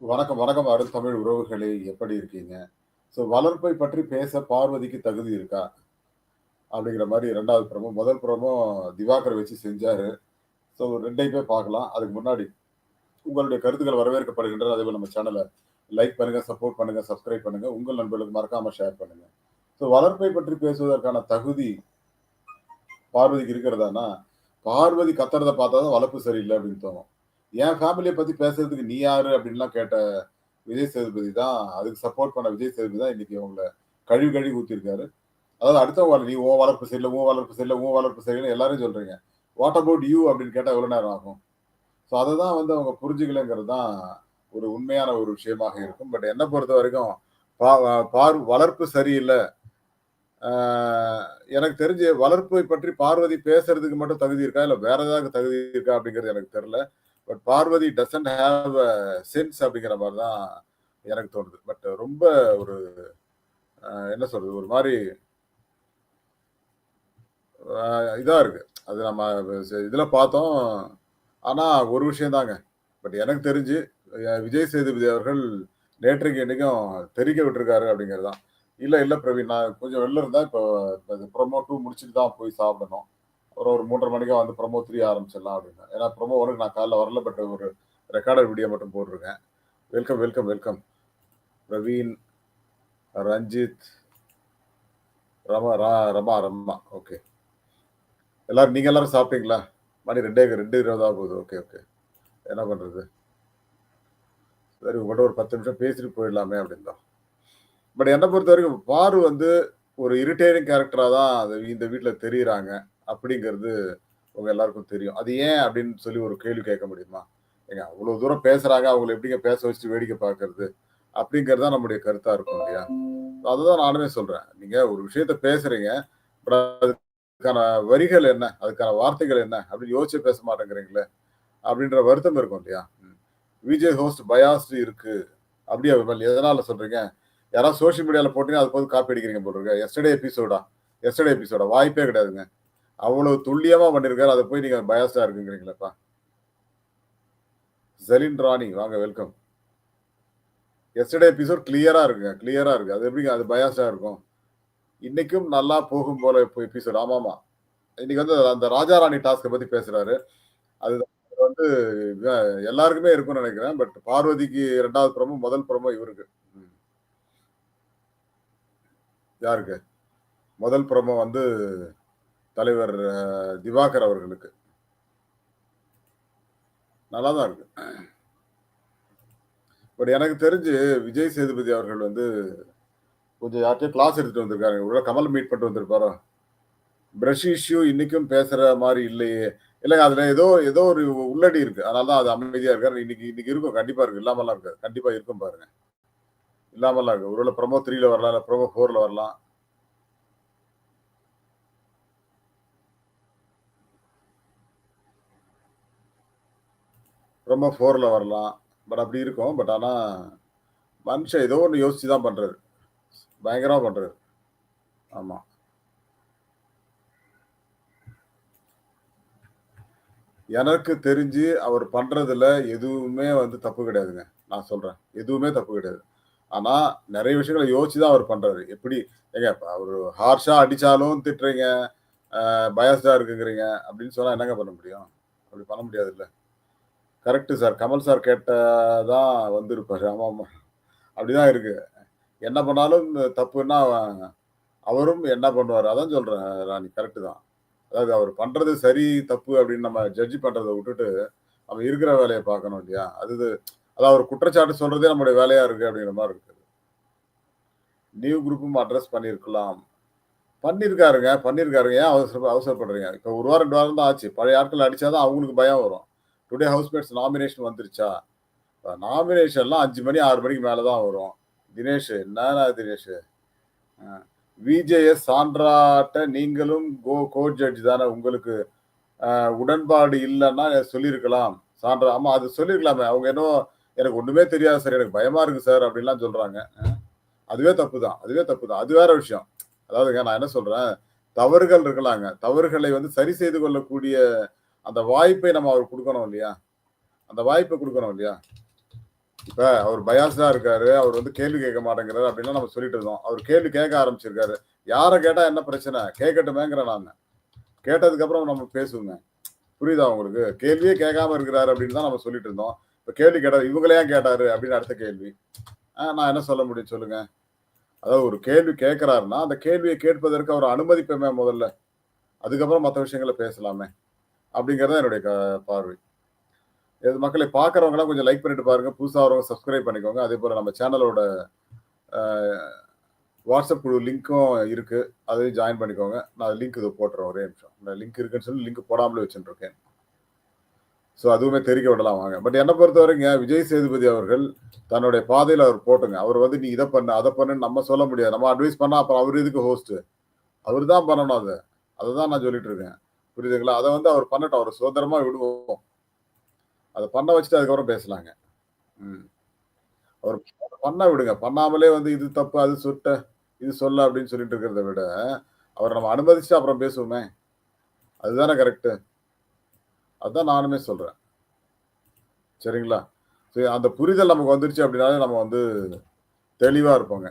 வணக்கம், வணக்கம் அருள் தமிழ் உறவுகளே! எப்படி இருக்கீங்க? ஸோ வளர்ப்பை பற்றி பேச பார்வதிக்கு தகுதி இருக்கா? அப்படிங்கிற மாதிரி ரெண்டாவது புறமும் முதல் புறமும் திவாகர் வச்சு செஞ்சாரு. ஸோ ரெண்டையுமே பார்க்கலாம். அதுக்கு முன்னாடி உங்களுடைய கருத்துக்கள் வரவேற்கப்படுகின்றன. அதேபோல நம்ம சேனலை லைக் பண்ணுங்க, சப்போர்ட் பண்ணுங்க, சப்ஸ்கிரைப் பண்ணுங்க. உங்கள் நண்பர்களுக்கு மறக்காம ஷேர் பண்ணுங்க. ஸோ வளர்ப்பை பற்றி பேசுவதற்கான தகுதி பார்வதிக்கு இருக்கிறதான்னா, பார்வதி கத்துறதை பார்த்தா தான் வளர்ப்பு சரியில்லை அப்படின்னு தோணும். என் ஃபேமிலியை பத்தி பேசுறதுக்கு நீ யாரு? அப்படின்லாம் கேட்ட விஜய் சேதுபதி தான் அதுக்கு சப்போர்ட் பண்ண விஜய் சேதுபதி தான் இன்னைக்கு அவங்கள கழுவி கழுவி ஊத்திருக்காரு. அதாவது அடுத்தவங்க நீ ஓ வளர்ப்பு சரியில்லை உன் வளர்ப்பு சரியில்லை உன் வளர்ப்பு சரியில்லை எல்லாரும் சொல்றீங்க. What about you? அப்படின்னு கேட்டால் எவ்வளோ நேரம் ஆகும்? ஸோ அததான் வந்து அவங்க புரிஞ்சுக்கலங்கிறது தான் ஒரு உண்மையான ஒரு விஷயமாக இருக்கும். பட் என்னை பொறுத்த வரைக்கும் பா பார் வளர்ப்பு சரியில்லை எனக்கு தெரிஞ்சு வளர்ப்பை பற்றி பார்வதி பேசுறதுக்கு மட்டும் தகுதி இருக்கா? இல்லை வேற ஏதாவது தகுதி இருக்கா? அப்படிங்கிறது எனக்கு தெரியல. But Parvathi doesn't have a sense அப்படிங்கிற மாதிரி தான் எனக்கு தோணுது. பட் ரொம்ப ஒரு என்ன சொல்றது? ஒரு மாதிரி இதாக இருக்கு. அது நம்ம இதில் பார்த்தோம். ஆனால் ஒரு விஷயம் தாங்க. பட் எனக்கு தெரிஞ்சு விஜய் சேதுபதி அவர்கள் நேற்றைக்கு இன்றைக்கும் தெரிக்க விட்டுருக்காரு அப்படிங்கிறது தான். இல்லை இல்லை பிரவீன் நான் கொஞ்சம் வெளில இருந்தால் இப்போ ப்ரோமோ 2 முடிச்சுட்டு தான் போய் சாப்பிடணும். ஒரு ஒரு 3:30 மணிக்கா வந்து ப்ரொமோ த்ரீ ஆரம்பிச்சிடலாம் அப்படின்னா ஏன்னா ப்ரொமோ ஒன்று நான் காலைல வரல. பட் ஒரு ரெக்கார்டர் வீடியோ மட்டும் போட்டிருக்கேன் welcome, welcome, welcome. Praveen, Ranjith, Rama ரா ரமா ரமா. ஓகே. எல்லாரும் நீங்கள் எல்லாரும் சாப்பிட்டீங்களா? மணி ரெண்டே ரெண்டு இருபதாக போகுது. Okay, okay. என்ன பண்ணுறது சரி உங்கள்கிட்ட ஒரு 10 நிமிஷம் பேசிட்டு போயிடலாமே அப்படின்னு தான். பட் பொறுத்த வரைக்கும் பாரு வந்து ஒரு இரிட்டேரிங் கேரக்டராக தான் அது இந்த வீட்டில் தெரியிறாங்க. அப்படிங்கிறது உங்க எல்லாருக்கும் தெரியும். அது ஏன் அப்படின்னு சொல்லி ஒரு கேள்வி கேட்க முடியுமா? ஏங்க அவ்வளோ தூரம் பேசுறாங்க. அவங்கள எப்படிங்க பேச வச்சுட்டு வேடிக்கை பார்க்கறது? அப்படிங்கிறது தான் நம்முடைய கருத்தா இருக்கும் இல்லையா? அதுதான் நானுமே சொல்றேன். நீங்க ஒரு விஷயத்த பேசுறீங்க. பட் அதுக்கான வரிகள் என்ன? அதுக்கான வார்த்தைகள் என்ன? அப்படின்னு யோசிச்சு பேச மாட்டேங்கிறீங்களே! அப்படின்ற வருத்தம் இருக்கும் இல்லையா? விஜய் ஹோஸ்ட் பயாஸ்ட் இருக்கு. அப்படி விமல்? எதனால சொல்றீங்க? யாராவது சோசியல் மீடியாவில் போட்டீங்கன்னா அது போது காப்பி அடிக்கிறீங்க போல இருக்கு. எஸ்டர்டே எபிசோடா? எஸ்டர்டே எபிசோடா? வாய்ப்பே கிடையாதுங்க. அவ்வளவு துல்லியமா பண்ணிருக்காரு அதை போய் நீங்க பயாஸ்டா இருக்குங்கிறீங்களேப்பா! ஜலின் ராணி வாங்க வெல்கம். எஸ்டர்டே எபிசோட் கிளியரா இருக்குங்க. கிளியரா இருக்கு. அது எப்படிங்க அது பயாஸ்டா இருக்கும்? இன்னைக்கும் நல்லா போகும் போல இப்போ எபிசோட். ஆமாமா. இன்னைக்கு வந்து அந்த ராஜா ராணி டாஸ்க்க பத்தி பேசுறாரு. அது வந்து எல்லாருக்குமே இருக்கும்னு நினைக்கிறேன். பட் பார்வதிக்கு 2வது ப்ரோமோ, முதல் ப்ரோமோ இவருக்கு. ம். யாருக்கு? முதல் ப்ரோமோ வந்து தலைவர் திவாகர் அவர்களுக்கு. நல்லா தான் இருக்கு. பட் எனக்கு தெரிஞ்சு விஜய் சேதுபதி அவர்கள் வந்து கொஞ்சம் யார்ட்டையும் கிளாஸ் எடுத்துட்டு வந்திருக்காரு ஒருவேள கமல் மீட் பண்ணிட்டு வந்திருப்பாரோ? பிரஷ் இஷ்யூ இன்னைக்கும் பேசுற மாதிரி இல்லையே! இல்லைங்க அதுல ஏதோ ஏதோ ஒரு உள்ளடி இருக்கு. அதனால தான் அது அமைதியா இருக்காரு. இன்னைக்கு இன்னைக்கு இருக்கும். கண்டிப்பா இருக்கு. இல்லாமலாம் இருக்காது. கண்டிப்பா இருக்கும் பாருங்க. இல்லாமலாம் இருக்கு. ஒருவேளை ப்ரமோ த்ரீல வரலாம். இல்லை ப்ரோமோ 4ல வரலாம். ரொம்ப ஃபோரில் வரலாம். பட் அப்படி இருக்கும். பட் ஆனால் மனுஷன் ஏதோ ஒன்று யோசிச்சு தான் பண்ணுறாரு பயங்கரமாக பண்ணுறது ஆமாம் எனக்கு தெரிஞ்சு அவர் பண்ணுறதுல எதுவுமே வந்து தப்பு கிடையாதுங்க. நான் சொல்கிறேன் எதுவுமே தப்பு கிடையாது. ஆனால் நிறைய விஷயங்கள யோசிச்சு தான் அவர் பண்ணுறாரு எப்படி ஏங்க அவர் ஹார்ஷாக அடித்தாலும் திட்டுறீங்க. பயஸ்டாக இருக்குங்கிறீங்க. அப்படின்னு சொன்னால் என்னங்க பண்ண முடியும்? அப்படி பண்ண முடியாது இல்லை கரெக்டு சார். கமல் சார் கேட்டா தான் வந்திருப்பார் ஆமாம் அப்படிதான் இருக்கு. என்ன பண்ணாலும் தப்புன்னா அவரும் என்ன பண்ணுவார் அதான் சொல்கிறேன் ராணி. கரெக்டு தான். அதாவது அவர் பண்ணுறது சரி, தப்பு அப்படின்னு நம்ம ஜட்ஜ் பண்ணுறதை விட்டுட்டு, நம்ம இருக்கிற வேலையை பார்க்கணும் இல்லையா? அது அதான் அவர் குற்றச்சாட்டு சொல்கிறதே நம்முடைய வேலையாக இருக்குது அப்படிங்கிற மாதிரி இருக்குது நியூ குரூப்பும் அட்ரஸ் பண்ணியிருக்கலாம். பண்ணியிருக்காருங்க. பண்ணியிருக்காருங்க. ஏன் அவசர அவசரப்படுறீங்க? இப்போ ஒரு வாரம் ரெண்டு வாரம் தான் ஆச்சு. பழைய ஆட்கள் அடித்தா தான் அவங்களுக்கு பயம் வரும். டுடே ஹவுஸ்மேட்ஸ் நாமினேஷன் வந்துருச்சா? நாமினேஷன்லாம் அஞ்சு மணி ஆறு மணிக்கு மேலே தான் வரும். தினேஷ் என்னடா தினேஷ்? விஜேஎஸ் சாண்ட்ராட்ட நீங்களும் கோ கோ ஜட்ஜ் தானே உங்களுக்கு உடன்பாடு இல்லைன்னா சொல்லியிருக்கலாம். சாண்ட்ரா ஆமாம் அது சொல்லியிருக்கலாமே. அவங்க என்னவோ எனக்கு ஒன்றுமே தெரியாது சார். எனக்கு பயமாக இருக்குது சார் அப்படின்லாம் சொல்கிறாங்க அதுவே தப்பு தான். அதுவே தப்பு தான். அது வேற விஷயம். அதாவதுங்க நான் என்ன சொல்கிறேன் தவறுகள் இருக்கலாங்க. தவறுகளை வந்து சரி செய்து கொள்ளக்கூடிய அந்த வாய்ப்பை நம்ம அவருக்கு கொடுக்கணும் இல்லையா? அந்த வாய்ப்பை கொடுக்கணும் இல்லையா? இப்ப அவர் பயாஸ்டா இருக்காரு அவர் வந்து கேள்வி கேட்க மாட்டேங்கிறாரு அப்படின்னா நம்ம சொல்லிட்டு இருந்தோம். அவர் கேள்வி கேட்க ஆரம்பிச்சிருக்காரு. யாரை கேட்டா என்ன பிரச்சனை? கேட்கட்டுமேங்கிற நான். கேட்டதுக்கு அப்புறம் நம்ம பேசுவோங்க. புரியுதா உங்களுக்கு? கேள்வியே கேட்காம இருக்கிறாரு அப்படின்னு தான் நம்ம சொல்லிட்டு இருந்தோம். இப்ப கேள்வி கேட்டார் இவங்களே கேட்டாரு அப்படின்னு அடுத்த கேள்வி. நான் என்ன சொல்ல முடியும் சொல்லுங்க. அதாவது ஒரு கேள்வி கேட்கிறாருன்னா அந்த கேள்வியை கேட்பதற்கு அவர் அனுமதிப்பேமே முதல்ல. அதுக்கப்புறம் மற்ற விஷயங்களை பேசலாமே. அப்படிங்கிறது என்னுடைய க- பார்வை. இது மக்களை பார்க்குறவங்களாம் கொஞ்சம் லைக் பண்ணிட்டு பாருங்க. புதுசாக வரவங்க சப்ஸ்கிரைப் பண்ணிக்கோங்க. அதே போல் நம்ம சேனலோட வாட்ஸ்அப் குழு லிங்க்கும் இருக்கு. அதையும் ஜாயின் பண்ணிக்கோங்க. நான் லிங்க் இது போட்டுறேன். ஒரே நிமிஷம். நான் லிங்க் இருக்குன்னு சொல்லி லிங்க் போடாமலே வச்சுட்டுருக்கேன். ஸோ அதுவுமே தெரிவிக்க விடலாம் வாங்க. பட் என்னை பொறுத்த வரைங்க விஜய் சேதுபதி அவர்கள் தன்னுடைய பாதையில் அவர் போட்டுங்க. அவர் வந்து நீ இதை பண்ணு அதை பண்ணுன்னு நம்ம சொல்ல முடியாது. நம்ம அட்வைஸ் பண்ணால் அப்புறம் அவர் இதுக்கு ஹோஸ்ட்டு அவர் தான் பண்ணணும் அதை. அதை தான் நான் சொல்லிட்டு இருக்கேன் புரியுதுங்களா? அதை வந்து அவர் பண்ணட்டும். அவர் சுதந்திரமா விடுவோம். அதை பண்ண வச்சுட்டு அதுக்கப்புறம் பேசலாங்க. ம். அவர் பண்ண விடுங்க. பண்ணாமலே வந்து இது தப்பு அது சுட்ட இது சொல்ல அப்படின்னு சொல்லிட்டு இருக்கிறத விட அவர் நம்ம அனுமதிச்சுட்டு அப்புறம் பேசுவோமே. அதுதானே கரெக்டு அதுதான் நானுமே சொல்றேன். சரிங்களா? சரி அந்த புரிதல் நமக்கு வந்துருச்சு அப்படின்னாலே நம்ம வந்து தெளிவா இருப்போங்க.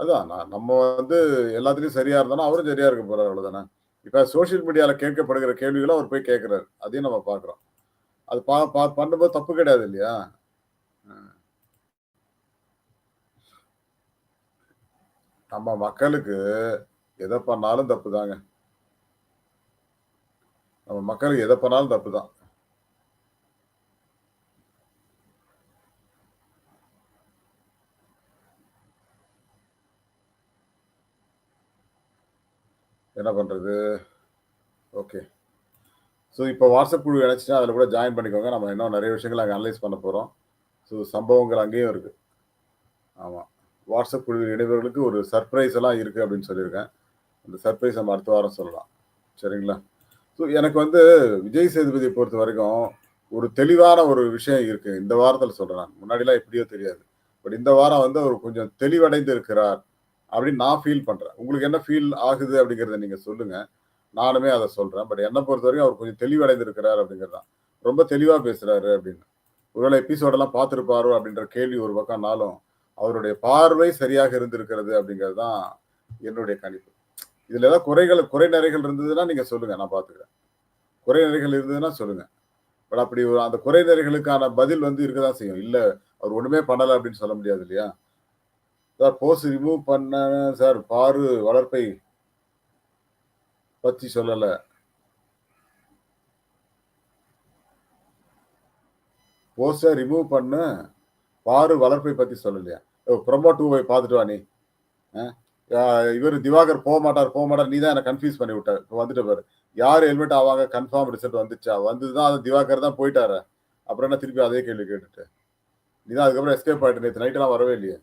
அதான் நான் நம்ம வந்து எல்லாத்துலேயும் சரியா இருந்தோம்னா அவரும் சரியா இருக்க போறாரு அவ்வளவுதானே? இப்ப சோஷியல் மீடியால கேட்கப்படுகிற கேள்விகளை அவர் போய் கேட்கிறாரு. அதையும் நம்ம பாக்குறோம் அது பா பா பண்ணும்போது தப்பு கிடையாது இல்லையா? நம்ம மக்களுக்கு எதை பண்ணாலும் தப்பு தாங்க நம்ம மக்களுக்கு எதை பண்ணாலும் தப்பு தான் என்ன பண்ணுறது ஓகே ஸோ இப்போ வாட்ஸ்அப் குழு இணைச்சிட்டா அதில் கூட ஜாயின் பண்ணிக்கோங்க. நம்ம இன்னும் நிறைய விஷயங்கள் அங்கே அனலைஸ் பண்ண போகிறோம் ஸோ சம்பவங்கள் அங்கேயும் இருக்குது ஆமாம் வாட்ஸ்அப் குழு இணைவர்களுக்கு ஒரு சர்ப்ரைஸ் எல்லாம் இருக்குது அப்படின்னு சொல்லியிருக்கேன். அந்த சர்ப்ரைஸ் நம்ம அடுத்த வாரம் சொல்லலாம். சரிங்களா? ஸோ எனக்கு வந்து விஜய் சேதுபதியை பொறுத்த வரைக்கும் ஒரு தெளிவான ஒரு விஷயம் இருக்குது இந்த வாரத்தில் சொல்கிறேன் நான். முன்னாடிலாம் எப்படியோ தெரியாது. பட் இந்த வாரம் வந்து அவர் கொஞ்சம் தெளிவடைந்து இருக்கிறார் அப்படின்னு நான் ஃபீல் பண்ணுறேன் உங்களுக்கு என்ன ஃபீல் ஆகுது அப்படிங்கிறத நீங்கள் சொல்லுங்கள் நானுமே அதை சொல்கிறேன் பட் என்னை பொறுத்த வரைக்கும் அவர் கொஞ்சம் தெளிவடைந்திருக்கிறார் அப்படிங்கிறது தான். ரொம்ப தெளிவாக பேசுகிறாரு அப்படின்னு. ஒருவேளை எபிசோடெல்லாம் பார்த்துருப்பாரோ அப்படின்ற கேள்வி ஒரு பக்கம்னாலும் அவருடைய பார்வை சரியாக இருந்திருக்கிறது அப்படிங்கிறது தான் என்னுடைய கணிப்பு. இதுல ஏதாவது குறைகள் குறை நிறைகள் இருந்ததுன்னா நீங்க சொல்லுங்க. நான் பாத்துக்கிறேன் குறை நிறைகள் இருந்ததுன்னா சொல்லுங்க. பட் அப்படி ஒரு அந்த குறை நிறைகளுக்கான பதில் வந்து இருக்கதான் செய்யும். இல்ல அவர் ஒண்ணுமே பண்ணல அப்படின்னு சொல்ல முடியாது இல்லையா? சார் போஸ்ட் ரிமூவ் பண்ண சார் பாரு வளர்ப்பை பத்தி சொல்லல. போஸ்டை ரிமூவ் பண்ண பாரு வளர்ப்பை பத்தி சொல்லலையா? ப்ரொமோ டூ போய் பார்த்துட்டு வா நீ. இவர் திவாகர் போக மாட்டார் போக மாட்டார். நீ தான் என்ன கன்ஃபியூஸ் பண்ணி விட்ட இப்போ வந்துட்டு பாரு. யார் ஹெல்மெட் ஆவாங்க? கன்ஃபார்ம் ரிசல்ட் வந்துச்சா? வந்ததுதான் அது திவாகர் தான் போயிட்டாரு. அப்புறம் என்ன திருப்பி அதே கேள்வி கேட்டுட்டு? நீ தான் அதுக்கப்புறம் எஸ்கேப் ஆகிட்டு நேற்று நைட்டெல்லாம் வரவே இல்லையே.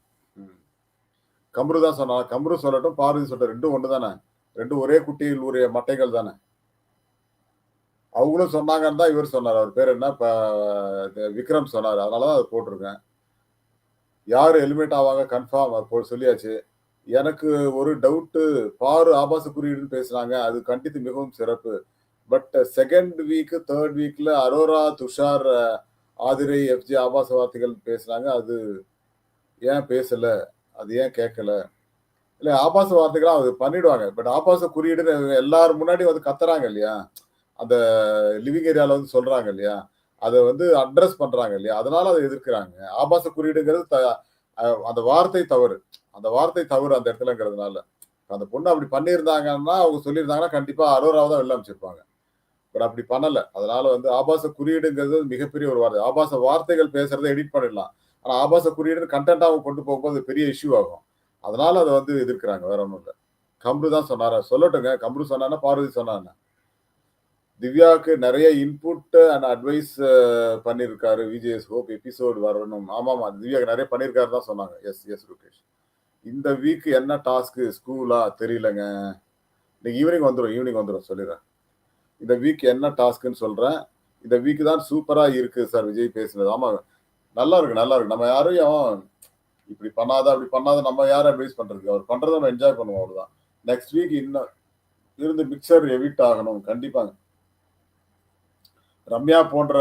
கம்ரு தான் சொன்னா கம்ரு சொல்லட்டும் பார்வதி சொல்லட்டும் ரெண்டும் ஒன்று தானே ரெண்டும் ஒரே குட்டியில் உரிய மட்டைகள் தானே? அவங்களும் சொன்னாங்கன்னு தான் இவர் சொன்னார். அவர் பேர் என்ன? இப்போ விக்ரம் சொன்னார். அதனால தான் அதை போட்டிருக்கேன். யார் ஹெல்மெட் ஆவாங்க? கன்ஃபார்ம் சொல்லியாச்சு. எனக்கு ஒரு டவுட்டு பாரு ஆபாச குறியீடுன்னு பேசுனாங்க. அது கண்டித்து மிகவும் சிறப்பு. பட் செகண்ட் வீக்கு தேர்ட் வீக்கில் அரோரா துஷார் ஆதிரை எஃப்ஜி ஆபாச வார்த்தைகள் பேசுனாங்க. அது ஏன் பேசலை? அது ஏன் கேட்கல? இல்லை ஆபாச வார்த்தைகளாம் அது பண்ணிடுவாங்க. பட் ஆபாச குறியீடு எல்லாரும் முன்னாடி வந்து கத்துறாங்க இல்லையா? அந்த லிவிங் ஏரியாவில் வந்து சொல்றாங்க இல்லையா? அதை வந்து அட்ரஸ் பண்றாங்க இல்லையா? அதனால அதை எதிர்க்கிறாங்க. ஆபாச குறியீடுங்கிறது அந்த வார்த்தை தவறு. அந்த வார்த்தை தவறு அந்த இடத்துலங்கிறதுனால. அந்த பொண்ணு அப்படி பண்ணியிருந்தாங்கன்னா அவங்க சொல்லியிருந்தாங்கன்னா கண்டிப்பாக அரோராவை தான் வெளில அமைச்சிருப்பாங்க பட் அப்படி பண்ணலை. அதனால வந்து ஆபாச குறியீடுங்கிறது மிகப்பெரிய ஒரு வார்த்தை. ஆபாச வார்த்தைகள் பேசுறதை எடிட் பண்ணிடலாம். ஆனால் ஆபாச குறியீடு கண்டென்ட்டாக கொண்டு போகும்போது பெரிய இஷ்யூ ஆகும். அதனால அதை வந்து எதிர்க்கிறாங்க வேற ஒன்றும் இல்லை. கம்ரு தான் சொன்னாரா? சொல்லட்டுங்க. கம்ரு சொன்னா பார்வதி சொன்னாங்க திவ்யாவுக்கு நிறைய இன்புட் அண்ட் அட்வைஸ் பண்ணியிருக்காரு விஜேஎஸ் ஹோப் எபிசோடு வரணும். ஆமாமா திவ்யாவுக்கு நிறைய பண்ணியிருக்காரு தான் சொன்னாங்க. எஸ் எஸ் ருகேஷ் இந்த வீக் என்ன டாஸ்க்கு ஸ்கூலா தெரியலங்க. இன்னைக்கு ஈவினிங் வந்துடும் ஈவினிங் வந்துடும் சொல்லிடுறேன். இந்த வீக் என்ன டாஸ்க்குன்னு சொல்றேன். இந்த வீக் தான் சூப்பரா இருக்கு சார் விஜய் பேசுனது. ஆமா நல்லா இருக்கு நல்லா இருக்கு நம்ம யாரையும் இப்படி பண்ணாத அப்படி பண்ணாத நம்ம யாரும் அட்வைஸ் பண்றது அவர் பண்றதை நம்ம என்ஜாய் பண்ணுவோம் அவ்வளவுதான். நெக்ஸ்ட் வீக் இன்னும் இருந்து மிக்சர் எவிட் ஆகணும் கண்டிப்பாங்க ரம்யா போன்ற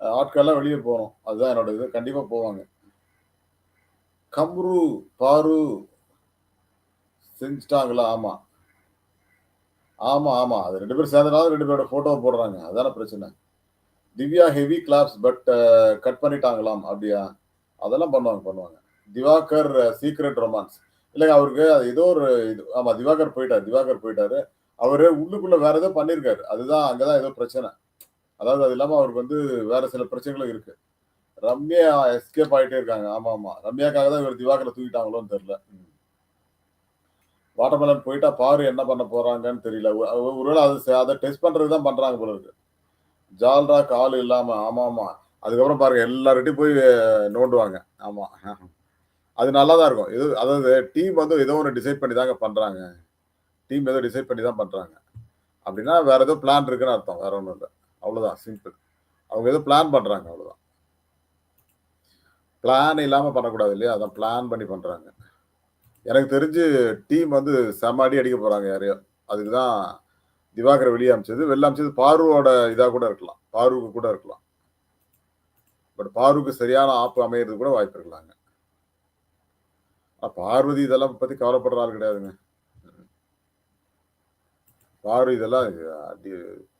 ஆட்கள் ஆட்கள்லாம் வெளியே போகணும். அதுதான் என்னோட இது. கண்டிப்பா போவாங்க. கம்ரு பாரு செஞ்சிட்டாங்களா ஆமா. ஆமா ஆமா. அது ரெண்டு பேரும் சேர்ந்தனால ரெண்டு பேரோட ஃபோட்டோ போடுறாங்க. அதான பிரச்சனை. Divya heavy claps but cut பண்ணிட்டாங்களாம் அப்படியா? அதெல்லாம் பண்ணுவாங்க பண்ணுவாங்க. திவாகர் uh, சீக்ரெட் ரொமான்ஸ் இல்லைங்க அவருக்கு அது ஏதோ ஒரு இது ஆமாம் திவாகர் போயிட்டார் திவாகர் போயிட்டாரு. அவரு உள்ளுக்குள்ள வேற ஏதோ பண்ணியிருக்காரு அதுதான் அங்கதான் ஏதோ பிரச்சனை. அதாவது அது இல்லாமல் அவருக்கு வந்து வேற சில பிரச்சனைகளும் இருக்கு. ரம்யா எஸ்கேப் ஆகிட்டே இருக்காங்க. ஆமா ஆமா. ரம்யாக்காக தான் இவர் திவாகரை தூக்கிட்டாங்களோன்னு தெரியல. வாட்டர்மெலன் போயிட்டா பாரு என்ன பண்ண போறாங்கன்னு தெரியல. ஒருவேளை அது அதை டெஸ்ட் பண்ணுறது தான் பண்றாங்க போல இருக்கு. ஜால்ராக் ஆள் இல்லாம ஆமா ஆமா. அதுக்கப்புறம் பாருங்க எல்லார்கிட்டையும் போய் நோண்டுவாங்க. ஆமா அது நல்லா தான் இருக்கும். இது அதாவது டீம் வந்து ஏதோ ஒன்று டிசைட் பண்ணி தாங்க பண்றாங்க. டீம் ஏதோ டிசைட் பண்ணி தான் பண்றாங்க. அப்படின்னா வேற ஏதோ பிளான் இருக்குன்னு அர்த்தம். வேற ஒன்றும் இல்லை. அவ்வளவுதான் சிம்பிள் அவங்க ஏதோ பிளான் பண்றாங்க அவ்வளவுதான். பிளான் இல்லாம பண்ணக்கூடாது இல்லையா? அதான் பிளான் பண்ணி பண்றாங்க. எனக்கு தெரிஞ்சு டீம் வந்து செம அடி அடிக்க போறாங்க யாரையோ. அதுக்கு தான் திவாகர் வெளியே அமைச்சது வெளில அமைச்சது பாருவோட இதாக கூட இருக்கலாம். பாருவுக்கு கூட இருக்கலாம். பட் பாருவுக்கு சரியான ஆப்பு அமையிறது கூட வாய்ப்பு இருக்கலாங்க. பார்வதி இதெல்லாம் பற்றி கவலைப்படுற ஆள் கிடையாதுங்க. பார்வதி இதெல்லாம்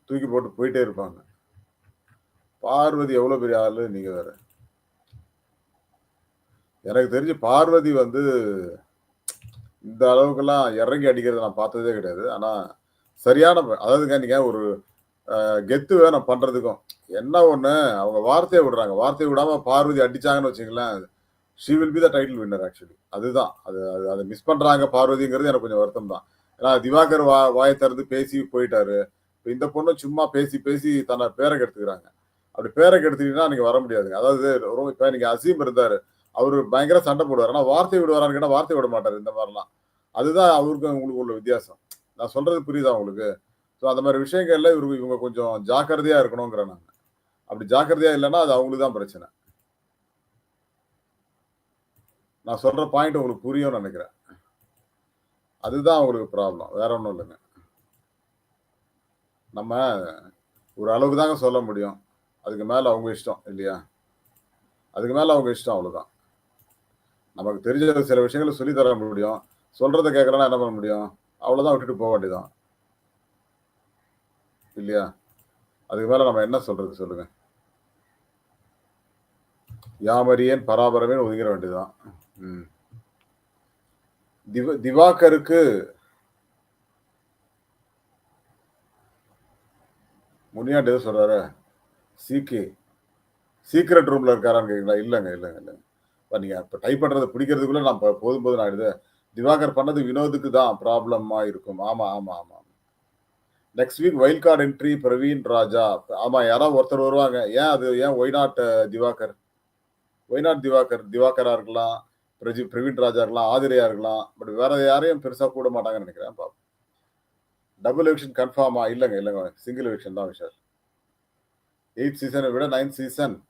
தூக்கி போட்டு போயிட்டே இருப்பாங்க. பார்வதி எவ்வளோ பெரிய ஆள் நீங்கள் வேற. எனக்கு தெரிஞ்சு பார்வதி வந்து இந்த அளவுக்கெல்லாம் இறங்கி அடிக்கிறத நான் பார்த்ததே கிடையாது. ஆனால் சரியான அதாவதுங்க நீங்க ஒரு கெத்து வேணும் பண்றதுக்கும். என்ன ஒண்ணு அவங்க வார்த்தையை விடுறாங்க. வார்த்தையை விடாம பார்வதி அடிச்சாங்கன்னு வச்சுங்களேன் she will be the title winner actually அதுதான். அது அது அதை மிஸ் பண்றாங்க பார்வதிங்கிறது எனக்கு கொஞ்சம் வருத்தம் தான் ஏன்னா திவாகர் வா வாயை திறந்து பேசி போயிட்டாரு. இப்போ இந்த பொண்ணு சும்மா பேசி பேசி தன்னை பேரை கெடுத்துக்கிறாங்க. அப்படி பேரை கெடுத்துக்கிட்டா நீங்க வர முடியாதுங்க. அதாவது ரொம்ப இப்போ நீங்க அசீம் இருந்தாரு. அவரு பயங்கர சண்டை போடுவார். ஆனால் வார்த்தை விடுவாரான்னு கேட்டால் வார்த்தை விட மாட்டார். இந்த மாதிரிலாம். அதுதான் அவருக்கும் உங்களுக்கு உள்ள வித்தியாசம். நான் சொல்றது புரியுதா உங்களுக்கு? ஸோ அந்த மாதிரி விஷயங்கள்ல இவரு இவங்க கொஞ்சம் ஜாக்கிரதையா இருக்கணுங்கிற நான். அப்படி ஜாக்கிரதையா இல்லைன்னா அது அவங்களுக்கு தான் பிரச்சனை. நான் சொல்ற பாயிண்ட் உங்களுக்கு புரியும்னு நினைக்கிறேன். அதுதான் அவங்களுக்கு ப்ராப்ளம் வேற ஒன்றும் இல்லைங்க. நம்ம ஒரு அளவுக்கு தாங்க சொல்ல முடியும். அதுக்கு மேல அவங்க இஷ்டம் இல்லையா? அதுக்கு மேல அவங்க இஷ்டம் அவ்வளவுதான். நமக்கு தெரிஞ்ச சில விஷயங்களை சொல்லி தர முடியும். சொல்கிறத கேட்கறனா என்ன பண்ண முடியும்? அவ்வளோதான் விட்டுட்டு போக வேண்டியதான் இல்லையா? அதுக்கு மேலே நம்ம என்ன சொல்றது சொல்லுங்கள் யாமரியன் பராபரமே ஒதுங்கிற வேண்டியதுதான். ம். திவ திவாகருக்கு முனியாண்டு எது சொல்கிறாரு சிகே சீக்ரெட் ரூமில் இருக்காரான்னு கேக்குறீங்களா? இல்லைங்க இல்லைங்க இல்லைங்க. இப்போ நீங்கள் இப்போ டைப் பண்ணுறது பிடிக்கிறதுக்குள்ளே நான் இப்போ போதும் போதும் ஆயிடுது. திவாகர் பண்ணது வினோதுக்கு தான் ப்ராப்ளமா இருக்கும். ஆமா ஆமா ஆமா. Next week wild card entry Praveen Raja. ஆமா யாராவது ஒருத்தர் வருவாங்க. ஏன் அது ஏன் why not Divakar? Why not Divakar? Diwakara இருக்கலாம் பிரஜி பிரவீன் ராஜா இருக்கலாம் ஆதிரியா இருக்கலாம். பட் வேற யாரையும் பெருசா கூட மாட்டாங்கன்னு நினைக்கிறேன் பாப்போம் டபுள் எவிக்ஷன் கன்ஃபார்மா இல்லைங்க இல்லைங்க. சிங்கிள் எவிக்ஷன் தான் விஷயம் எயிட் சீசனை விட நைன்த் சீசன்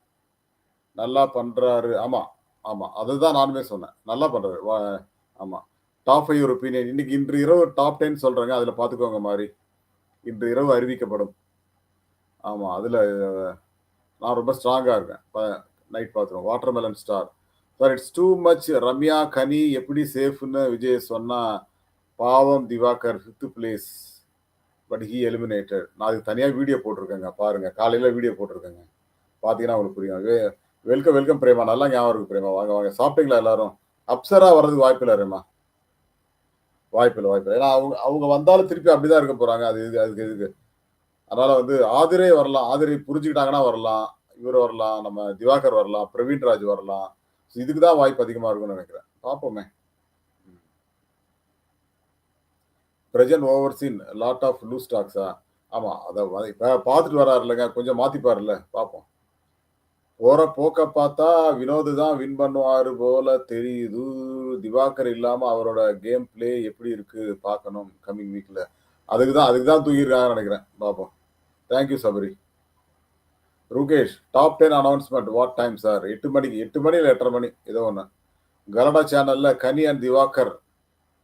நல்லா பண்றாரு. ஆமா ஆமா. அதுதான் நானுமே சொன்னேன். நல்லா பண்றாரு. வா- ஆமா. டாப் ஃபைவ் ஒரு ஒப்பீனியன் இன்னைக்கு இன்று இரவு டாப் டென் சொல்றாங்க. அதுல பாத்துக்கோங்க மாதிரி இன்று இரவு அறிவிக்கப்படும். ஆமா அதுல நான் ரொம்ப ஸ்ட்ராங்கா இருக்கேன். நைட் பார்த்துருவோம் watermelon star sir it's too much Ramya Kani எப்படி சேஃப்னு விஜய் சொன்னா பாவம் Divakar fifth place but he eliminated நான் அதுக்கு தனியாக வீடியோ போட்டிருக்கேங்க. பாருங்க. காலையில் வீடியோ போட்டிருக்கேங்க. பார்த்தீங்கன்னா உங்களுக்கு புரியும். Welcome welcome Prema. நல்லா ஞாபகம் இருக்கு பிரேமா. வாங்க வாங்க. சாப்பிட்டீங்களா எல்லாரும்? அப்சரா வர்றதுக்கு வாய்ப்பு இல்லை ரேமா. வாய்ப்பில்லை வாய்ப்பில்லை. வாய்ப்பு ஏன்னா அவங்க அவங்க வந்தாலும் திருப்பி அப்படிதான் இருக்க போறாங்க. அது இது அதுக்கு இதுக்கு அதனால வந்து ஆதிரே வரலாம். ஆதிரை புரிஞ்சுக்கிட்டாங்கன்னா வரலாம். இவர் வரலாம். நம்ம திவாகர் வரலாம். பிரவீன் ராஜ் வரலாம். இதுக்கு தான் வாய்ப்பு அதிகமா இருக்கும்னு நினைக்கிறேன். பார்ப்போமே. Prajan over scene lot of லூ ஸ்டாக்ஸா ஆமா அதை இப்போ பார்த்துட்டு வராரு இல்லைங்க கொஞ்சம் மாத்திப்பாருல்ல. பார்ப்போம். போற போக்க பார்த்தா வினோத் தான் வின் பண்ணுவாரு போல தெரியுது. திவாகர் இல்லாம அவரோட கேம் பிளே எப்படி இருக்கு பார்க்கணும் கம்மிங் வீக்ல அதுக்கு தான் அதுக்கு தான் தூக்கியிருக்காங்கன்னு நினைக்கிறேன். பாப்போம். Thank you Sabari Rugesh top ten announcement what time sir எட்டு மணிக்கு எட்டு மணி இல்லை எட்டரை மணி? ஏதோ ஒன்று கலடா சேனல்ல கனி அண்ட் திவாகர்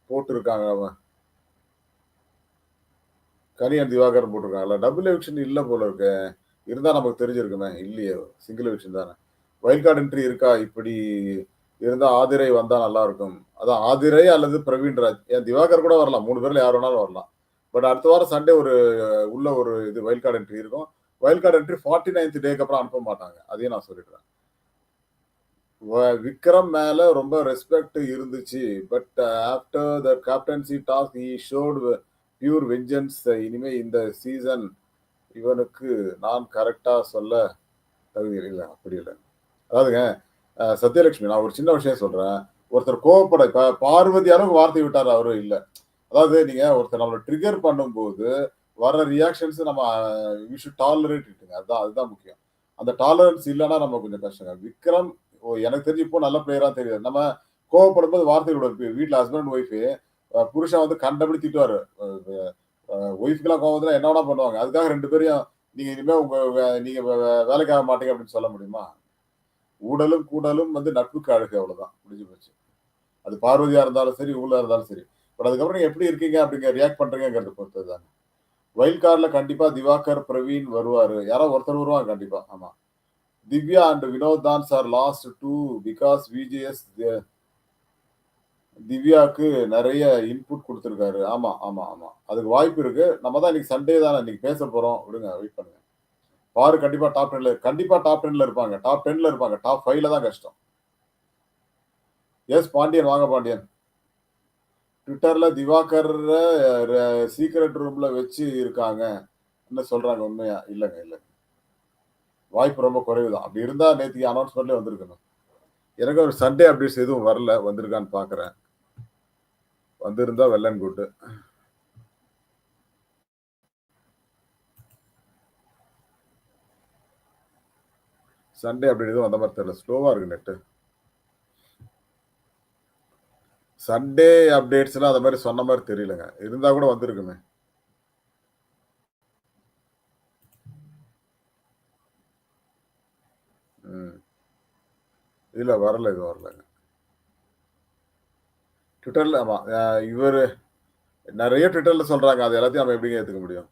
போட்டிருக்காங்க அவன் கனி அண்ட் திவாகர் போட்டிருக்காங்கல்ல. டபுள் எவிக்ஷன் இல்லை போல இருக்கேன் இருந்தா நமக்கு தெரிஞ்சிருக்குமே இல்லையே? சிங்கிள் விஷயம் தானே. வைல்ட் கார்டு என்ட்ரி இருக்கா? இப்படி இருந்தா ஆதிரை வந்தா நல்லா இருக்கும் அதான் ஆதிரை அல்லது பிரவீன் ராஜ். ஏன் திவாகர் கூட வரலாம். மூணு பேர்ல யார் வேணாலும் வரலாம். பட் அடுத்த வாரம் சண்டே ஒரு உள்ள ஒரு இது வைல்ட் கார்டு என்ட்ரி இருக்கும். Wild card entry forty ninth டேக்கு அப்புறம் அனுப்ப மாட்டாங்க. அதையும் நான் சொல்லிடுறேன். வ- விக்ரம் மேல ரொம்ப ரெஸ்பெக்ட் இருந்துச்சு. But after the captaincy task he showed pure vengeance இனிமே இந்த சீசன் இவனுக்கு நான் கரெக்டாக சொல்ல தகுதி இல்லை. அப்படி இல்லை. அதாவதுங்க சத்யலட்சுமி நான் ஒரு சின்ன விஷயம் சொல்றேன். ஒருத்தர் கோவப்பட இப்போ பார்வதி அளவுக்கு வார்த்தை விட்டார் அவரும் இல்லை. அதாவது நீங்க ஒருத்தர் நம்மளை ட்ரிகர் பண்ணும்போது வர ரியாக்ஷன்ஸ் நம்ம யூ ஷுட் டாலரேட் இட்டுங்க அதுதான் அதுதான் முக்கியம். அந்த டாலரன்ஸ் இல்லைன்னா நம்ம கொஞ்சம் கஷ்டங்க. விக்ரம் ஓ, எனக்கு தெரிஞ்சு இப்போ நல்ல பிளேயராக தெரியாது. நம்ம கோவப்படும் போது வார்த்தைகளோட இருக்கு வீட்டில் ஹஸ்பண்ட் ஒய்ஃபு புருஷன் வந்து கண்டபடி திட்டுவாரு. ஒய்ஃபுக்கெல்லாம் கோவம் என்ன வேணா பண்ணுவாங்க. அதுக்காக ரெண்டு பேரையும் நீங்க இனிமே உங்க வே- நீங்க வே- வேலைக்காக மாட்டீங்க அப்படின்னு சொல்ல முடியுமா? ஊடலும் கூடலும் வந்து நட்புக்கு அழகு அவ்வளவுதான். முடிஞ்சு போச்சு. அது பார்வதியா இருந்தாலும் சரி ஊழலா இருந்தாலும் சரி. பட் அதுக்கப்புறம் நீங்க எப்படி இருக்கீங்க அப்படிங்க ரியாக்ட் பண்றீங்கிறது பொறுத்தது தாங்க வைல்ட் கார்டில் கண்டிப்பா திவாகர் பிரவீன் வருவாரு. யாரோ ஒருத்தர் வருவாங்க கண்டிப்பா. ஆமா. திவ்யா அண்ட் வினோத் தான் sir last two because VJS திவ்யாவுக்கு நிறைய இன்புட் கொடுத்துருக்காரு. ஆமா ஆமா ஆமா. அதுக்கு வாய்ப்பு இருக்கு. நம்ம தான் இன்னைக்கு சண்டே தானே இன்னைக்கு பேச போறோம். விடுங்க வெயிட் பண்ணுங்க. பாரு கண்டிப்பா டாப் டென்ல கண்டிப்பா டாப் டென்ல இருப்பாங்க. டாப் டென்ல இருப்பாங்க. டாப் ஃபைவ்ல தான் கஷ்டம். எஸ் பாண்டியன் வாங்க பாண்டியன். ட்விட்டர்ல திவாகர் சீக்ரெட் ரூம்ல வச்சு இருக்காங்க. என்ன சொல்றாங்க உண்மையா? இல்லைங்க இல்லைங்க. வாய்ப்பு ரொம்ப குறைவு தான் அப்படி இருந்தா நேற்றுக்கு அனௌன்ஸ்மெண்ட்லேயே வந்திருக்கணும். எனக்கு ஒரு சண்டே அப்டேட்ஸ் எதுவும் வரல. வந்திருக்கான்னு பார்க்குறேன் வந்திருந்தா வெள்ளன் கூட்டு. சண்டே அப்படி எதுவும் வந்த மாதிரி தெரியல. ஸ்லோவா இருக்கு நெட்டு சண்டே அப்டேட்ஸ்லாம் அந்த மாதிரி சொன்ன மாதிரி தெரியலங்க. இருந்தா கூட வந்திருக்குமே. ம். இல்ல வரல இது வரலங்க. ட்விட்டரில் ஆமாம் இவர் நிறைய ட்விட்டரில் சொல்கிறாங்க அது எல்லாத்தையும் நம்ம எப்படிங்க ஏற்றுக்க முடியும்?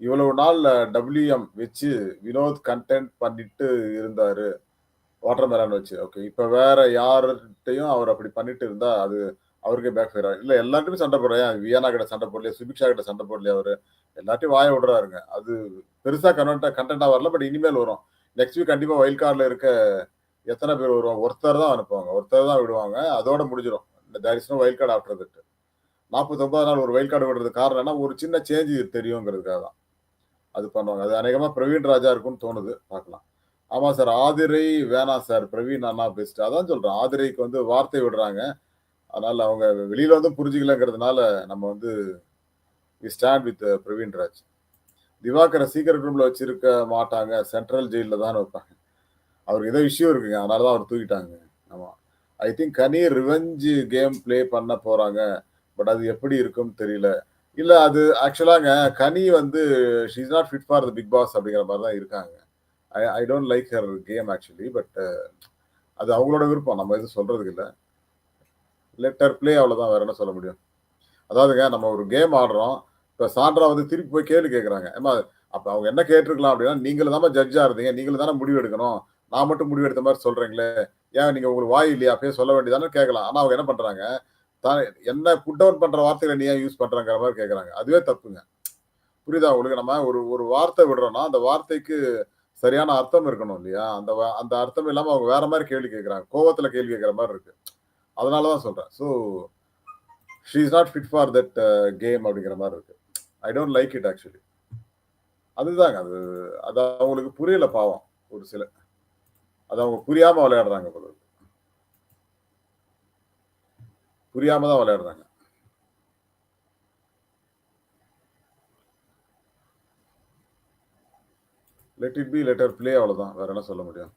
இவ்வளவு நாள் டபிள்யூஎம் வச்சு வினோத் கண்டென்ட் பண்ணிட்டு இருந்தார். வாட்டர் மேலான் வச்சு. ஓகே இப்போ வேற யார்கிட்டையும் அவர் அப்படி பண்ணிட்டு இருந்தா அது அவருக்கே பேக் ஃபயர் இல்லை எல்லாருக்குமே சண்டை போடுறேன் வியானா கிட்ட சண்டை போடலையா? சுபிக்ஷா கிட்ட சண்டை போடலையா அவர்? எல்லாத்தையும் வாய விடுறாருங்க. அது பெருசாக கண்டென்ட் கண்டென்ட்டாக வரல பட் இனிமேல் வரும். நெக்ஸ்ட் வீக் கண்டிப்பாக வைல்ட் கார்டில் இருக்க எத்தனை பேர் வருவாங்க? ஒருத்தர் தான் அனுப்புவாங்க. ஒருத்தர் தான் விடுவாங்க. அதோட முடிஞ்சிடும் there is no wild card after that நாற்பத்தொன்பது நாள் ஒரு வைல்ட் கார்டு விடுறது காரணம் என்ன? ஒரு சின்ன சேஞ்ச் தெரியுங்கிறதுக்காக தான். அது பண்ணுவாங்க. அது அநேகமாக பிரவீன் ராஜா இருக்கும்னு தோணுது. பார்க்கலாம். ஆமாம் சார் ஆதிரை வேணாம் சார். பிரவீன் அண்ணா பெஸ்ட் அதான் சொல்கிறேன் ஆதிரைக்கு வந்து வார்த்தை விடுறாங்க. அதனால் அவங்க வெளியில் வந்து புரிஞ்சுக்கலங்கிறதுனால நம்ம வந்து we stand with Praveen Raj. திவாகரை சீக்கிரம் ரூமில் வச்சிருக்க மாட்டாங்க. சென்ட்ரல் ஜெயிலில் தான் வைப்பாங்க. அவருக்கு ஏதோ இஷ்யூ இருக்குங்க. அதனால தான் அவர் தூக்கிட்டாங்க. I think Kani revenge game play பண்ண போறாங்க. பட் அது எப்படி இருக்கும்னு தெரியல. இல்ல அது ஆக்சுவலாங்க கனி வந்து she's not fit for the Bigg Boss அப்படிங்கிற மாதிரி தான் இருக்காங்க. I I don't like her game actually but அது அவங்களோட விருப்பம். நம்ம எதுவும் சொல்றதுக்கு இல்லை. லெட்டர் ப்ளே அவ்வளோதான் வேற என்ன சொல்ல முடியும்? அதாவதுங்க நம்ம ஒரு கேம் ஆடுறோம். இப்போ சாண்ட்ரா வந்து திருப்பி போய் கேள்வி கேட்குறாங்க ஏமா அப்போ அவங்க என்ன கேட்டிருக்கலாம் அப்படின்னா நீங்களும் தானே ஜட்ஜாக இருந்தீங்க. நீங்களும் தானே முடிவு எடுக்கணும். நான் மட்டும் முடிவு எடுத்த மாதிரி சொல்றீங்களே. ஏன் நீங்க உங்களுக்கு வாய் இல்லையா? அப்பயே சொல்ல வேண்டியதானே கேட்கலாம். ஆனா அவங்க என்ன பண்றாங்க? தான் என்ன புட் டவுன் பண்ற வார்த்தைகளை நீ ஏன் யூஸ் பண்ணுறாங்கிற மாதிரி கேட்கறாங்க. அதுவே தப்புங்க. புரியுதா உங்களுக்கு? நம்ம ஒரு ஒரு வார்த்தை விடுறோம்னா அந்த வார்த்தைக்கு சரியான அர்த்தம் இருக்கணும் இல்லையா? அந்த அந்த அர்த்தம் இல்லாமல் அவங்க வேற மாதிரி கேள்வி கேட்குறாங்க. கோவத்தில் கேள்வி கேட்குற மாதிரி இருக்கு. அதனாலதான் சொல்கிறேன் so she is not fit for that game அப்படிங்கிற மாதிரி இருக்கு. I don't like it actually அதுதாங்க. அது அது அவங்களுக்கு புரியல பாவம். ஒரு சில அது அவங்க புரியாம விளையாடுறாங்க போல புரியாம தான் விளையாடுறாங்க. Let it be let her play அவ்வளோதான் வேற என்ன சொல்ல முடியும்?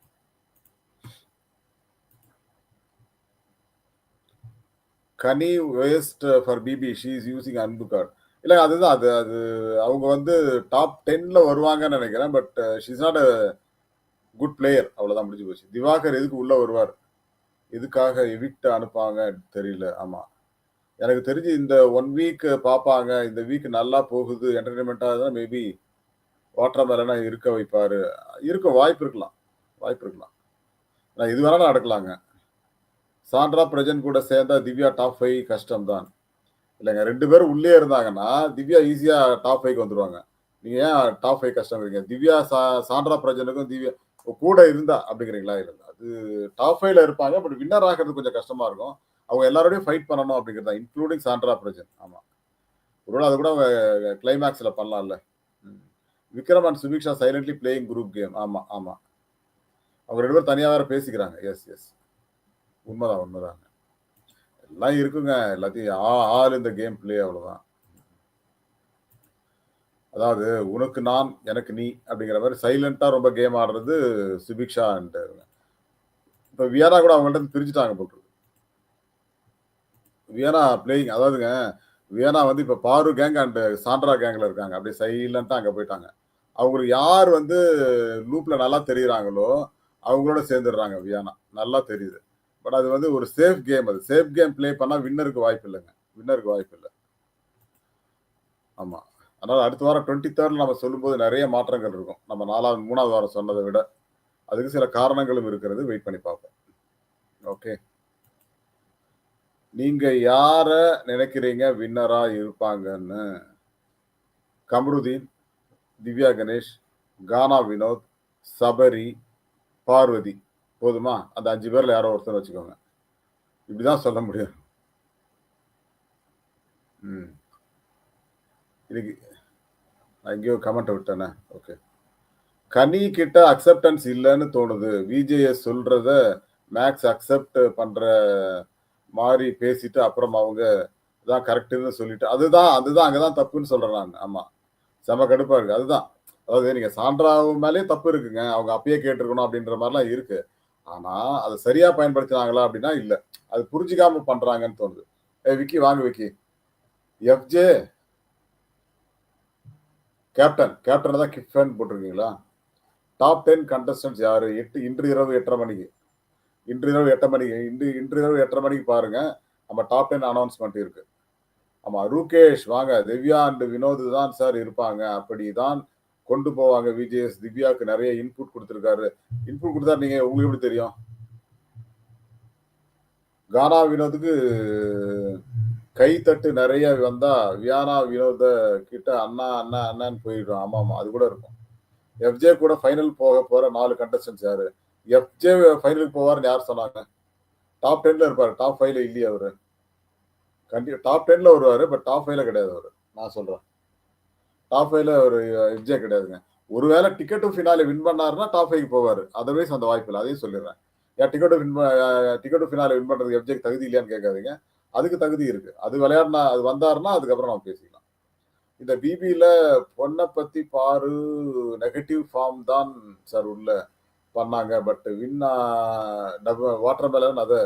Kani waste for BB she is using anbu card இல்லை அதுதான் அது அது அவங்க வந்து டாப் டென்னில் வருவாங்கன்னு நினைக்கிறேன் but she's not good player அவ்வளவுதான் முடிஞ்சு போச்சு. திவாகர் எதுக்கு உள்ள வருவார்? எதுக்காக எவிக்ட் அனுப்பாங்க தெரியல. ஆமா. எனக்கு தெரிஞ்சு இந்த ஒன் வீக் பார்ப்பாங்க. இந்த வீக் நல்லா போகுது. என்டர்டைன்மெண்ட்டாக தான் மேபி வாட்டர் மேலனா இருக்க வைப்பாரு. இருக்க வாய்ப்பு இருக்கலாம். வாய்ப்பு இருக்கலாம். நான் இது வேணாலும் நடக்கலாங்க. சாண்ட்ரா பிரஜன் கூட சேர்ந்தா திவ்யா டாப் ஃபைவ் கஷ்டம் தான் இல்லைங்க ரெண்டு பேரும் உள்ளே இருந்தாங்கன்னா திவ்யா ஈஸியாக டாப் ஃபைவ்க்கு வந்துடுவாங்க நீங்கள் ஏன் டாப் ஃபைவ் கஷ்டங்கிறீங்க திவ்யா சா சாண்ட்ரா பிரஜனுக்கும் திவ்யா கூட இருந்தா அப்படிங்கிறீங்களா? இல்லை அது டாப் ஃபைவ்ல இருப்பாங்க பட் வின்னர் ஆகிறது கொஞ்சம் கஷ்டமா இருக்கும். அவங்க எல்லாரோடையும் ஃபைட் பண்ணணும் அப்படிங்கிறதா இன்க்ளூடிங் சாண்ட்ரா பிரஜன். ஆமா. ஒருவேளை அது கூட அவங்க கிளைமேக்ஸ்ல பண்ணலாம்ல. Vikram and Subiksha silently playing group game ஆமா ஆமா. அவங்க ரெண்டு பேரும் தனியாக வேற பேசிக்கிறாங்க. எஸ் எஸ் உண்மைதான் உண்மைதாங்க. எல்லாம் இருக்குங்க. எல்லாத்தையும் ஆ- ஆள் இந்த கேம் பிளே அவ்வளோதான் அதாவது உனக்கு நான் எனக்கு நீ அப்படிங்கிற மாதிரி சைலண்டாக ரொம்ப கேம் ஆடுறது சுபிக்ஷா அண்ட் இப்போ வியானா கூட அவங்கள்ட்ட இருந்து பிரிச்சுட்டாங்க போட்டு வியனா பிளேயிங் அதாவதுங்க வியனா வந்து இப்போ பாரு கேங் அண்ட் சாண்ட்ரா கேங்கில் இருக்காங்க. அப்படியே சைலண்ட்டாக அங்கே போயிட்டாங்க. அவங்களுக்கு யார் வந்து லூப்பில் நல்லா தெரியுறாங்களோ அவங்களோட சேர்ந்துடுறாங்க வியானா. நல்லா தெரியுது. பட் அது வந்து ஒரு சேஃப் கேம் அது. சேஃப் கேம் ப்ளே பண்ணால் வின்னருக்கு வாய்ப்பு இல்லைங்க. வின்னருக்கு வாய்ப்பு இல்லை. ஆமாம் அதனால அடுத்த வாரம் டுவெண்ட்டி தேர்ட்ல நம்ம சொல்லும்போது நிறைய மாற்றங்கள் இருக்கும். நம்ம நாலாவது மூணாவது வாரம் சொன்னதை விட அதுக்கு சில காரணங்களும் இருக்கிறது. வெயிட் பண்ணி பார்ப்போம். ஓகே நீங்க யார நினைக்கிறீங்க வின்னரா இருப்பாங்கன்னு? கமருதீன் திவ்யா கணேஷ் கானா வினோத் சபரி பார்வதி. போதுமா? அந்த அஞ்சு பேர்ல யாரோ ஒருத்தர் வச்சுக்கோங்க. இப்படிதான் சொல்ல முடியும். ம். இன்னைக்கு நான் எங்கேயோ கமெண்ட் விட்டேனே. ஓகே கனி கிட்ட அக்செப்டன்ஸ் இல்லைன்னு தோணுது. விஜேஎஸ் சொல்றத மேக்ஸ் அக்செப்ட் பண்ற மாதிரி பேசிட்டு அப்புறம் அவங்க தான் கரெக்டுன்னு சொல்லிட்டு அதுதான் அதுதான் அங்கதான் தப்புன்னு சொல்றேன் நான். ஆமா. செம கடுப்பா இருக்கு. அதுதான். அதாவது நீங்க சான்றாவு மேலேயே தப்பு இருக்குங்க. அவங்க அப்பயே கேட்டிருக்கணும் அப்படின்ற மாதிரிலாம் இருக்கு. ஆனா அதை சரியா பயன்படுத்தினாங்களா அப்படின்னா இல்லை. அது புரிஞ்சுக்காம பண்றாங்கன்னு தோணுது. ஏ விக்கி வாங்க விக்கி. எஃப்ஜே கேப்டன் கேப்டன் தான் கிஃபன் போட்டிருக்கீங்களா? டாப் டென் கண்டஸ்டன்ஸ் யார்? எட்டு இன்று இரவு எட்டரை மணிக்கு. இன்று இரவு எட்டரை மணிக்கு. இன்று இன்று இரவு எட்டரை மணிக்கு பாருங்கள் நம்ம டாப் டென் அனௌன்ஸ்மெண்ட் இருக்குது ஆமாம் ரூகேஷ் வாங்க. திவ்யா அண்டு வினோத் தான் சார் இருப்பாங்க. அப்படி தான் கொண்டு போவாங்க விஜேஎஸ். திவ்யாவுக்கு நிறைய இன்புட் கொடுத்துருக்காரு. இன்புட் கொடுத்தா நீங்கள் உங்களுக்கு எப்படி தெரியும்? கானா வினோத்துக்கு கைத்தட்டு நிறைய வந்தா வியானா வினோத கிட்ட அண்ணா அண்ணா அண்ணான்னு போயிடும். ஆமா ஆமா அது கூட இருக்கும். எஃப்ஜே கூட ஃபைனல் போக போற நாலு கண்டஸ்டன்ஸ் யாரு? எஃப்ஜே ஃபைனலுக்கு போவார்னு யார் சொன்னாங்க? டாப் டென்ல இருப்பாரு. டாப் ஃபைவ்ல இல்லையா அவரு. கண்டி டாப் டென்ல வருவாரு பட் டாப் ஃபைவ்ல கிடையாது அவரு. நான் சொல்றேன். டாப் ஃபைவ்ல ஒரு எஃப்ஜே கிடையாதுங்க. ஒருவேளை டிக்கெட் ஃபினாலே வின் பண்ணாருன்னா டாப் ஃபைவ் போவாரு. அதர்வைஸ் அந்த வாய்ப்பு இல்லை. அதையும் சொல்லிடுறேன். ஏன் ticket win ticket finale win பண்றதுக்கு எஃப்ஜேக்கு தகுதி இல்லையான்னு கேட்காதீங்க. அதுக்கு தகுதி இருக்கு. அது விளையாடினா அது வந்தாருன்னா அதுக்கப்புறம் நம்ம பேசிக்கலாம். இந்த பிபியில பொண்ணை பத்தி பாரு. நெகட்டிவ் ஃபார்ம் தான் சார் உள்ள பண்ணாங்க. பட் வின்னா வாட்டர் மேலன் அதை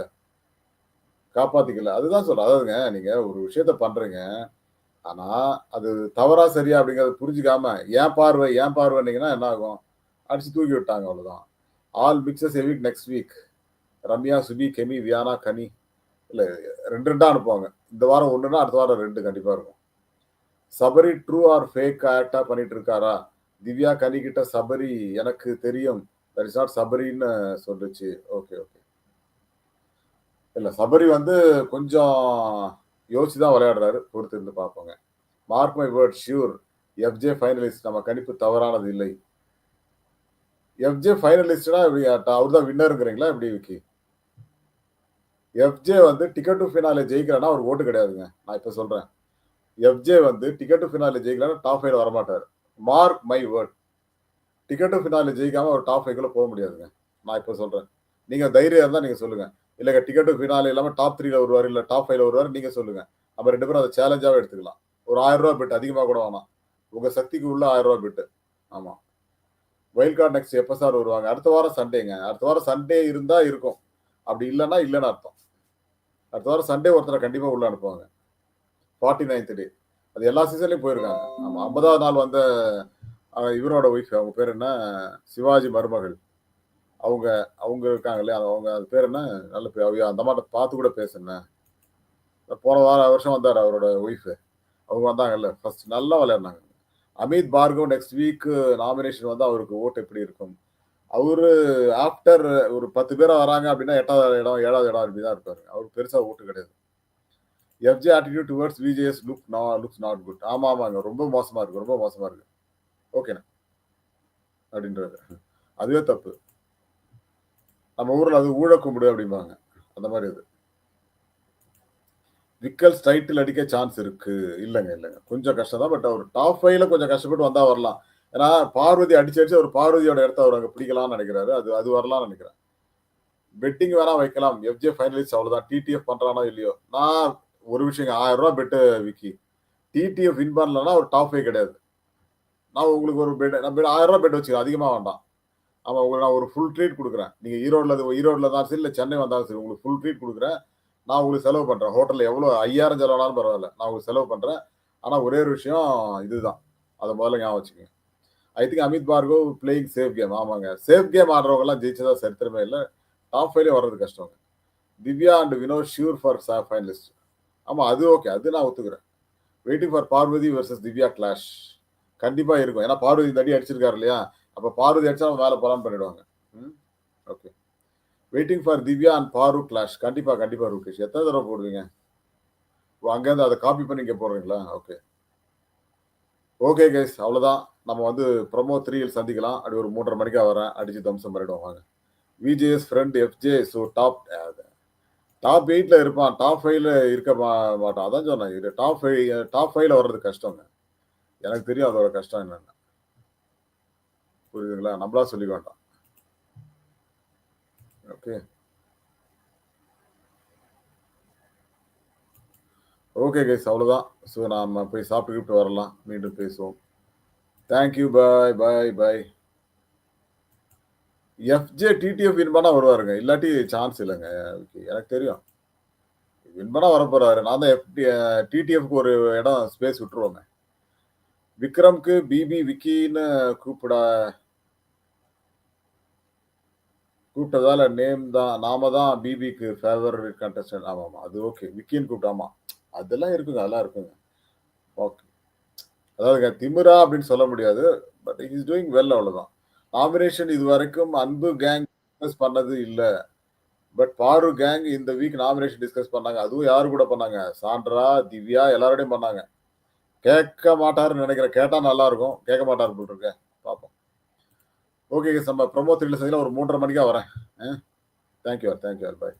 காப்பாத்திக்கல. அதுதான் சொல்ல அதாவதுங்க நீங்க ஒரு விஷயத்த பண்றீங்க. ஆனா அது தவறா சரியா அப்படிங்கறத புரிஞ்சுக்காம ஏன் பார்வை ஏன் பார்வைன்னீங்கன்னா என்ன ஆகும்? அடிச்சு தூக்கி விட்டாங்க அவ்வளவுதான். All mixes evict next week Ramya Subi Kemy Viyana Kani. இல்லை ரெண்டு ரெண்டாக அனுப்புவாங்க. இந்த வாரம் ஒன்றுனா அடுத்த வாரம் ரெண்டு கண்டிப்பாக இருக்கும். சபரி ட்ரூ ஆர் ஃபேக் ஆக்டாக பண்ணிட்டு இருக்காரா திவ்யா கனிக்கிட்ட சபரி எனக்கு தெரியும். தட் இஸ் நாட் சபரின்னு சொல்லுச்சு. ஓகே ஓகே இல்லை சபரி வந்து கொஞ்சம் யோசிச்சு தான் விளையாடுறாரு. பொறுத்து இருந்து பார்ப்போங்க. Mark my word sure FJ finalist நம்ம கணிப்பு தவறானது இல்லை. எஃப்ஜே ஃபைனலிஸ்ட்னா அவர் தான் வின்னருங்கிறீங்களா எப்படி விக்கி? எஃப்ஜே வந்து டிக்கெட் டு ஃபினாலே ஜெயிக்கிறான்னா அவர் ஓட்டு கிடையாதுங்க. நான் இப்ப சொல்றேன். எஃப்ஜே வந்து டிக்கெட் டு ஃபினாலே ஜெயிக்கிறான்னா டாப் ஃபைவ்ல வரமாட்டார். Mark my word ticket to finale ஜெயிக்காம அவர் டாப் ஃபைவ்ல போக முடியாதுங்க. நான் இப்ப சொல்றேன். நீங்க தைரியம் இருந்தா நீங்க சொல்லுங்க. இல்லைங்க டிக்கெட் டு ஃபினாலே இல்லாம டாப் த்ரீல வருவார் இல்ல டாப் ஃபைவ்ல வருவார் நீங்க சொல்லுங்க. நம்ம ரெண்டு பேரும் அதை சேலஞ்சாவே எடுத்துக்கலாம். ஒரு ஆயிரம் ரூபா பெட் அதிகமாக கூட வேணாம் உங்க சக்திக்கு உள்ள ஆயிரம் ரூபா பெட் ஆமா. வைல்ட் கார்டு நெக்ஸ்ட் எப்போ சார் வருவாங்க? அடுத்த வாரம் சண்டேங்க அடுத்த வாரம் சண்டே இருந்தா இருக்கும். அப்படி இல்லைன்னா இல்லைன்னு அர்த்தம். அடுத்த வாரம் சண்டே ஒருத்தரை கண்டிப்பாக உள்ள அனுப்புவாங்க. ஃபார்ட்டி நைன்த் டே அது எல்லா சீசன்லையும் போயிருக்காங்க. நம்ம ஐம்பதாவது நாள் வந்த இவரோட ஒய்ஃப் அவங்க பேர் என்ன? சிவாஜி மருமகள். அவங்க அவங்க இருக்காங்க இல்லையா? அவங்க அது பேர் என்ன? நல்ல பேர். அந்த மாதிரி பார்த்து கூட பேசுனேன் போன வாரம் வருஷம் வந்தார் அவரோட ஒய்ஃப் அவங்க வந்தாங்கல்ல ஃபர்ஸ்ட் நல்லா விளையாடினாங்க. Amit Bhargav next week nomination வந்து அவருக்கு ஓட்டு எப்படி இருக்கும்? அவரு ஆஃப்டர் ஒரு பத்து பேர் வராங்க அப்படின்னா எட்டாவது இடம் ஏழாவது இடம் அப்படி தான் இருப்பாரு. அவருக்கு பெருசா ஓட்டு கிடையாது. FJ attitude towards VJS look நா லுக்ஸ் நாட் குட் ஆமா ஆமாங்க. ரொம்ப மோசமா இருக்கு. ரொம்ப மோசமா இருக்கு. ஓகேண்ணா அப்படின்றது அதுவே தப்பு. நம்ம ஊர்ல அது ஊழ கும்பிடு அப்படிம்பாங்க. அந்த மாதிரி அது. விக்கல்ஸ் டைட்டில் அடிக்க சான்ஸ் இருக்கு. இல்லைங்க இல்லைங்க. கொஞ்சம் கஷ்டம் தான் பட் அவர் டாப் ஃபைவ்ல கொஞ்சம் கஷ்டப்பட்டு வந்தா வரலாம். ஏன்னா பார்வதி அடிச்சு அடிச்சு அவர் பார்வதியோட இடத்த அவர் அங்கே பிடிக்கலாம்னு நினைக்கிறாரு. அது அது வரலாம்னு நினைக்கிறேன். பெட்டிங் வேணா வைக்கலாம். எஃப்ஜே ஃபைனலிஸ்ட் அவ்வளோதான் டிடிஎஃப் பண்றானோ இல்லையோ? நான் ஒரு விஷயம் ஆயிரம் ரூபா பெட்டு விக்கி. டிடிஎஃப் வின் பண்ணலன்னா ஒரு டாப் ஃபைவ் கிடையாது. நான் உங்களுக்கு ஒரு பெட் நான் பெட் ஆயிரம் ரூபா பெட் வச்சுக்கிறேன். அதிகமாக வேண்டாம். ஆமாம் உங்களுக்கு நான் ஒரு ஃபுல் ட்ரீட் கொடுக்குறேன். நீங்கள் ஈரோடில் ஈரோடில் தான் சரி இல்லை சென்னை வந்தாலும் சரி உங்களுக்கு ஃபுல் ட்ரீட் கொடுக்குறேன். நான் உங்களுக்கு செலவு பண்ணுறேன் ஹோட்டலில் எவ்வளோ ஐயாயிரம் செலவானாலும் பரவாயில்ல. நான் உங்களுக்கு செலவு பண்ணுறேன் ஆனால் ஒரே ஒரு விஷயம் இதுதான். அதை முதல்ல ஞாபகம் வச்சுக்கோங்க. I think Amit Bhargav playing safe game ஆமாங்க. சேஃப் கேம் ஆடுறவங்கலாம் ஜெயிச்சதா சரித்திரமே இல்லை. டாப் ஃபைவ்லேயே வர்றது கஷ்டங்க. Divya and Vinod sure for finalist ஆமாம் அது ஓகே அது நான் ஒத்துக்கிறேன். Waiting for Parvathi versus Divya clash கண்டிப்பாக இருக்கும். ஏன்னா பார்வதி இந்த அடி அடிச்சிருக்காரு இல்லையா? அப்போ பார்வதி அடிச்சா அவங்க மேலே போலான்னு பண்ணிடுவாங்க. ம்? Okay waiting for Divya and Paaru clash கண்டிப்பாக கண்டிப்பாக ரூகேஷ் எத்தனை தடவை போடுவீங்க? ஓ, அங்கேருந்து அதை காப்பி பண்ணி இங்கே போடுறீங்களா? ஓகே ஓகே கைஸ் அவ்வளோதான் நம்ம வந்து ப்ரொமோ த்ரீயில் சந்திக்கலாம். அப்படி ஒரு மூன்றரை மணிக்கா வரேன். அடிச்சு தம்சம் பண்ணிடுவோம். வாங்க. VJS friend FJ so top top எயிட்டில் இருப்பான். டாப் ஃபைவ்ல இருக்க மா- மாட்டான். அதான் சொன்னேன். இது டாப் ஃபைவ் டாப் ஃபைவ்ல வர்றது கஷ்டங்க. எனக்கு தெரியும் அதோட கஷ்டம் என்னென்னு. புரியுதுங்களா? நம்மளா சொல்லிக்க வேண்டாம். ஓகே ஓகே கைஸ் அவ்வளோதான் ஸோ நாம் போய் சாப்பிட்டுக்கிட்டு வரலாம். மீண்டும் பேசுவோம். Thank you bye bye bye FJ TTF win பண்ணால் வருவாருங்க. இல்லாட்டி சான்ஸ் இல்லைங்க. Okay, எனக்கு தெரியும். வின் பண்ணால் வர போறாரு நான் தான் எஃப் டிடிஎஃப்க்கு ஒரு இடம் ஸ்பேஸ் விட்டுருவோங்க. விக்ரம்க்கு பிபி விக்கின்னு கூப்பிட கூப்பிட்டதால நேம் தான் நாம தான் பிபிக்கு ஃபேவரட் கண்டஸ்டன்ட் ஆமாம் ஆமாம் அது ஓகே விக்கின்னு கூப்பிட்டாமா அதெல்லாம் இருக்குங்க அதெல்லாம் இருக்குங்க. ஓகே அதாவதுங்க திமிரா அப்படின்னு சொல்ல முடியாது பட் இஸ் டூயிங் வெல் அவ்வளோதான் நாமினேஷன் இது வரைக்கும் அன்பு கேங் டிஸ்கஸ் பண்ணது இல்லை. பட் பாரு கேங் இந்த வீக் நாமினேஷன் டிஸ்கஸ் பண்ணாங்க. அதுவும் யாரு கூட பண்ணாங்க? சாண்ட்ரா திவ்யா எல்லாரோடையும் பண்ணாங்க. கேட்க மாட்டாருன்னு நினைக்கிறேன். கேட்டால் நல்லா இருக்கும் கேட்க மாட்டார் போல் இருக்கேன் பார்ப்போம் ஓகே நம்ம ப்ரமோ த்ரீல சந்திக்கலாம் ஒரு மூன்றரை மணிக்கா வரேன். Thank you thank you bye